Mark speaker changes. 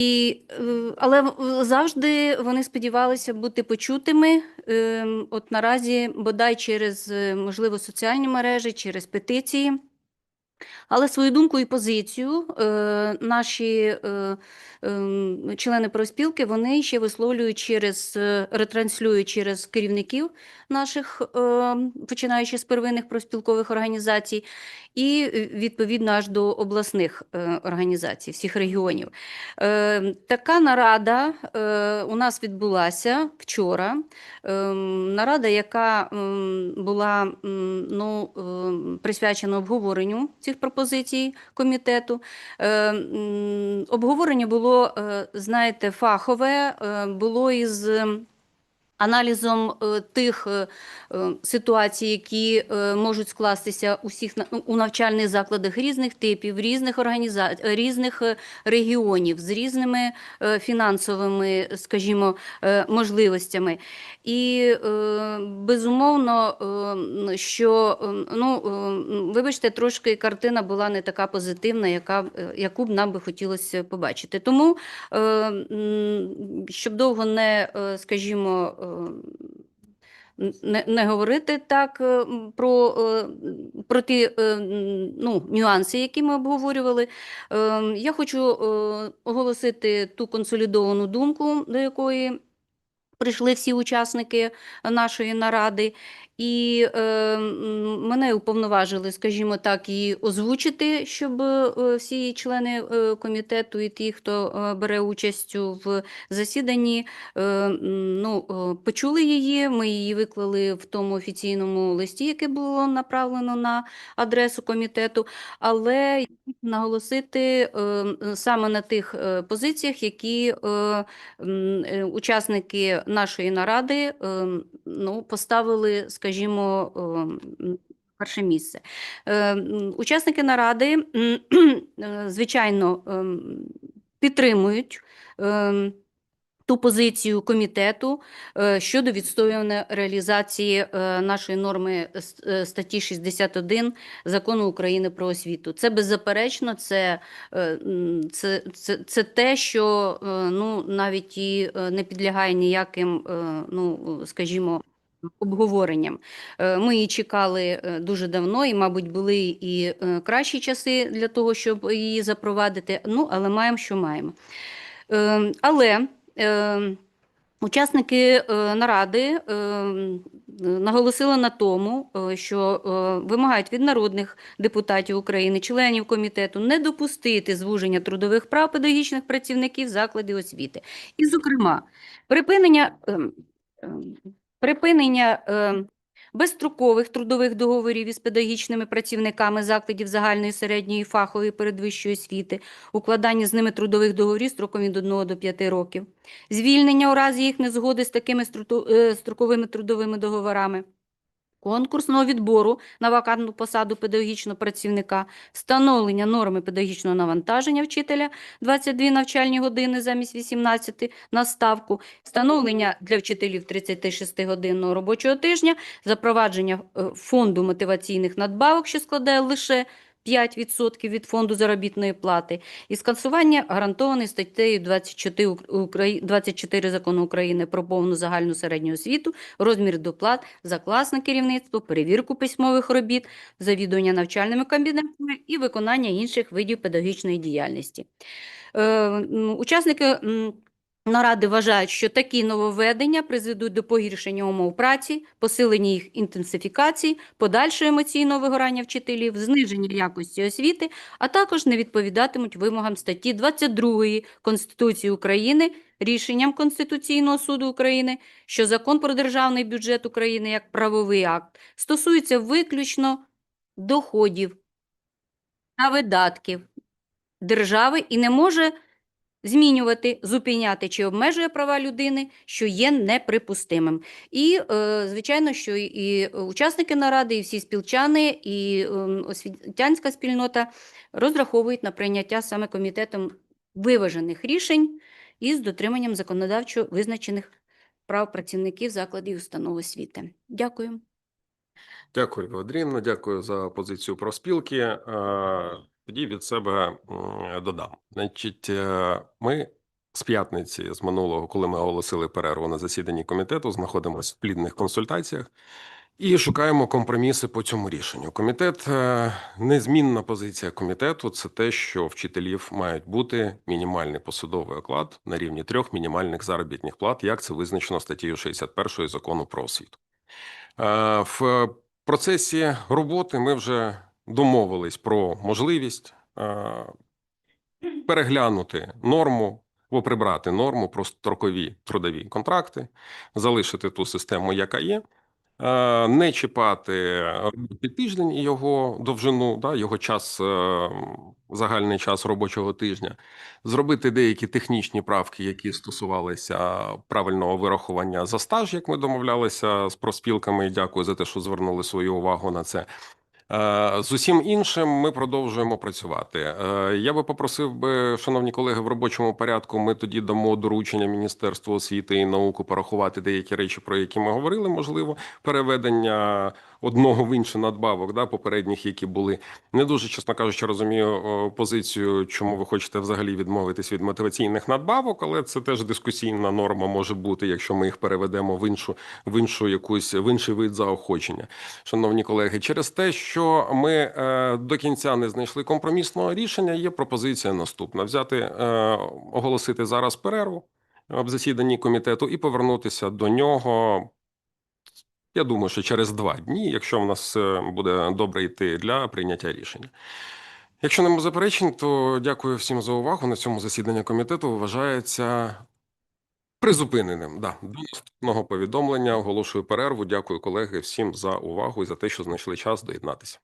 Speaker 1: І, е, але завжди вони сподівалися бути почутими. е, От наразі, бодай через, е, можливо, соціальні мережі, через петиції. Але свою думку і позицію е, наші е, ем, члени профспілки вони ще висловлюють через е, ретранслюють через керівників наших, починаючи з первинних профспілкових організацій, і відповідно аж до обласних організацій, всіх регіонів. Така нарада у нас відбулася вчора. Ем, Нарада, яка м, була ну, ем, присвячена обговоренню цих пропозицій комітету. Е, Обговорення було, е, знаєте, фахове, е, було із аналізом е, тих е, е, ситуацій, які можуть скластися у всіх на- у навчальних закладах різних типів, різних організацій, різних регіонів з різними фінансовими, скажімо, можливостями. І безумовно, що ну, вибачте, трошки картина була не така позитивна, яка, яку б нам би хотілося побачити. Тому, щоб довго не, скажімо, не, не говорити так е, про, е, про ті е, ну, нюанси, які ми обговорювали. Е, Я хочу оголосити ту консолідовану думку, до якої прийшли всі учасники нашої наради, і е, мене уповноважили, скажімо так, її озвучити, щоб е, всі члени е, комітету і ті, хто е, бере участь в засіданні, е, ну, е, почули її. Ми її виклали в тому офіційному листі, яке було направлено на адресу комітету. Але наголосити е, саме на тих е, позиціях, які е, е, учасники нашої наради ем, ну, поставили, скажімо, м, перше місце. Е, Учасники наради, е, звичайно, ем, підтримують. Ту позицію комітету е, щодо відстоювання реалізації е, нашої норми е, статті 61 Закону України про освіту. Це беззаперечно, це, е, це, це, це те, що е, ну, навіть і е, не підлягає ніяким, е, ну, скажімо, обговоренням. Е, Ми її чекали е, дуже давно, і, мабуть, були і е, кращі часи для того, щоб її запровадити. Ну, але маємо, що маємо. Але учасники наради наголосили на тому, що вимагають від народних депутатів України, членів комітету, не допустити звуження трудових прав педагогічних працівників закладів освіти. І, зокрема, припинення, ем, ем, припинення ем, безстрокових трудових договорів із педагогічними працівниками закладів загальної середньої фахової передвищої освіти, укладання з ними трудових договорів строком від 1 до 5 років, звільнення у разі їх незгоди з такими е, строковими трудовими договорами, конкурсного відбору на вакантну посаду педагогічного працівника, встановлення норми педагогічного навантаження вчителя 22 навчальні години замість 18 на ставку, встановлення для вчителів 36-годинного робочого тижня, запровадження е, фонду мотиваційних надбавок, що складає лише 5% від фонду заробітної плати, і скасування гарантованої статтею 24, Украї- 24 закону України про повну загальну середню освіту, розмір доплат за класне керівництво, перевірку письмових робіт, завідування навчальними кабінетами і виконання інших видів педагогічної діяльності. Е, Учасники наради вважають, що такі нововведення призведуть до погіршення умов праці, посилення їх інтенсифікації, подальшого емоційного вигорання вчителів, зниження якості освіти, а також не відповідатимуть вимогам статті 22 Конституції України, рішенням Конституційного суду України, що Закон про державний бюджет України як правовий акт стосується виключно доходів та видатків держави і не може змінювати, зупиняти чи обмежує права людини, що є неприпустимим. І, е, звичайно, що і- учасники наради, і всі спілчани, і ем, освітянська спільнота розраховують на прийняття саме комітетом виважених рішень із дотриманням законодавчо визначених прав працівників закладів установ освіти. Дякую.
Speaker 2: Дякую, Володрівна, дякую за позицію профспілки. Е, Тоді від себе додам. Значить, е, ми з п'ятниці, з минулого, коли ми оголосили перерву на засіданні комітету, знаходимося в плідних консультаціях і шукаємо компроміси по цьому рішенню. Комітет е, незмінна позиція комітету це те, що вчителів мають бути мінімальний посадовий оклад на рівні трьох мінімальних заробітних плат, як це визначено статтею 61 закону про освіту. Е, В процесі роботи ми вже домовились про можливість е, переглянути норму або прибрати норму про строкові трудові контракти, залишити ту систему, яка є, е, не чіпати тиждень і його довжину, да, його час, е, загальний час робочого тижня, зробити деякі технічні правки, які стосувалися правильного вирахування за стаж, як ми домовлялися з профспілками. І дякую за те, що звернули свою увагу на це. Е, З усім іншим ми продовжуємо працювати. Е, Я би попросив би, шановні колеги, в робочому порядку. Ми тоді дамо доручення Міністерству освіти і науки порахувати деякі речі, про які ми говорили. Можливо, переведення одного в інший надбавок, да, попередніх, які були не дуже, чесно кажучи, розумію позицію, чому ви хочете взагалі відмовитись від мотиваційних надбавок, але це теж дискусійна норма може бути, якщо ми їх переведемо в іншу в іншу якусь в інший вид заохочення шановні колеги, через те, що ми е, до кінця не знайшли компромісного рішення, є пропозиція наступна: взяти, е, оголосити зараз перерву в засіданні комітету і повернутися до нього. Я думаю, що через два дні, якщо в нас буде добре йти для прийняття рішення. Якщо нема заперечень, то дякую всім за увагу. На цьому засідання комітету вважається призупиненим. Да. До наступного повідомлення оголошую перерву. Дякую, колеги, всім за увагу і за те, що знайшли час доєднатися.